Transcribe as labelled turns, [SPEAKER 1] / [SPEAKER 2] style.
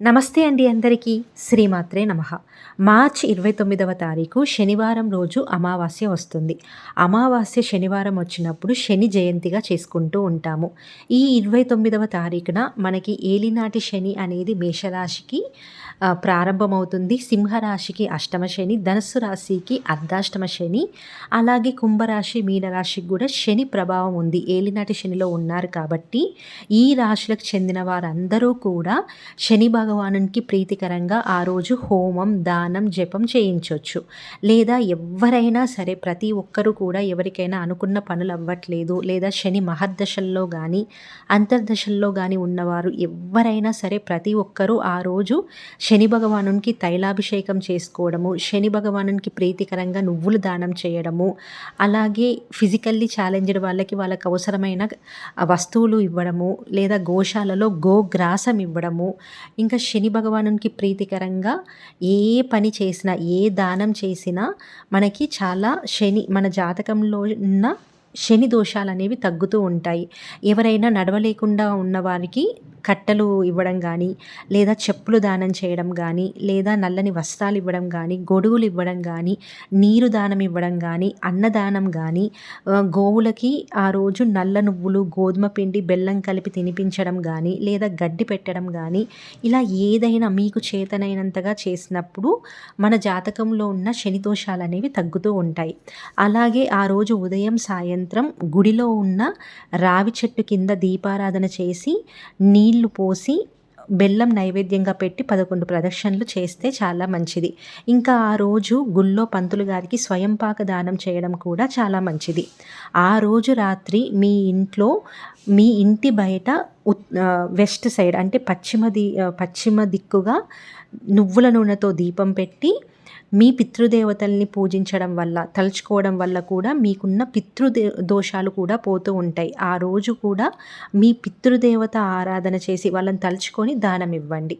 [SPEAKER 1] నమస్తే అండి అందరికీ. శ్రీమాత్రే నమ. మార్చ్ ఇరవై తొమ్మిదవ తారీఖు శనివారం రోజు అమావాస్య వస్తుంది. అమావాస్య శనివారం వచ్చినప్పుడు శని జయంతిగా చేసుకుంటూ ఉంటాము. ఈ ఇరవై తొమ్మిదవ తారీఖున మనకి ఏలినాటి శని అనేది మేషరాశికి ప్రారంభమవుతుంది. సింహరాశికి అష్టమ శని ధనస్సు రాశికి అర్ధాష్టమ శని అలాగే కుంభరాశి మీనరాశికి కూడా శని ప్రభావం ఉంది. ఏలినాటి శనిలో ఉన్నారు కాబట్టి ఈ రాశులకు చెందిన వారందరూ కూడా శని భగవానునికి ప్రీతికరంగా ఆ రోజు హోమం దానం జపం చేయించవచ్చు లేదా ఎవరైనా సరే ప్రతి ఒక్కరూ కూడా ఎవరికైనా అనుకున్న పనులు అవ్వట్లేదు లేదా శని మహర్దశల్లో కానీ అంతర్దశల్లో కానీ ఉన్నవారు ఎవరైనా సరే ప్రతి ఒక్కరూ ఆ రోజు శని భగవానునికి తైలాభిషేకం చేసుకోవడము శని భగవానునికి ప్రీతికరంగా నువ్వులు దానం చేయడము అలాగే ఫిజికల్లీ ఛాలెంజ్డ్ వాళ్ళకి వాళ్ళకి అవసరమైన వస్తువులు ఇవ్వడము లేదా గోశాలలో గోగ్రాసం ఇవ్వడము ఇంకా ఇంకా శని భగవానునికి ప్రీతికరంగా ఏ పని చేసినా ఏ దానం చేసినా మనకి చాలా శని మన జాతకంలో ఉన్న శని దోషాలు అనేవి తగ్గుతూ ఉంటాయి. ఎవరైనా నడవలేకుండా ఉన్న వారికి కట్టెలు ఇవ్వడం కానీ లేదా చెప్పులు దానం చేయడం కానీ లేదా నల్లని వస్త్రాలు ఇవ్వడం కానీ గొడుగులు ఇవ్వడం కానీ నీరు దానం ఇవ్వడం కానీ అన్నదానం కానీ గోవులకి ఆ రోజు నల్ల నువ్వులు గోధుమ పిండి బెల్లం కలిపి తినిపించడం కానీ లేదా గడ్డి పెట్టడం కానీ ఇలా ఏదైనా మీకు చేతనైనంతగా చేసినప్పుడు మన జాతకంలో ఉన్న శనిదోషాలు అనేవి తగ్గుతూ ఉంటాయి. అలాగే ఆ రోజు ఉదయం సాయంత్రం గుడిలో ఉన్న రావి చెట్టు కింద దీపారాధన చేసి నీళ్ళు నీళ్ళు పోసి బెల్లం నైవేద్యంగా పెట్టి పదకొండు ప్రదక్షిణలు చేస్తే చాలా మంచిది. ఇంకా ఆ రోజు గుళ్ళో పంతులు గారికి స్వయంపాక దానం చేయడం కూడా చాలా మంచిది. ఆ రోజు రాత్రి మీ ఇంట్లో మీ ఇంటి బయట వెస్ట్ సైడ్ అంటే పశ్చిమ ది పశ్చిమ దిక్కుగా నువ్వుల నూనెతో దీపం పెట్టి మీ పితృదేవతల్ని పూజించడం వల్ల తలుచుకోవడం వల్ల కూడా మీకున్న పితృదే దోషాలు కూడా పోతూ ఉంటాయి. ఆ రోజు కూడా మీ పితృదేవత ఆరాధన చేసి వాళ్ళని తలుచుకొని దానం ఇవ్వండి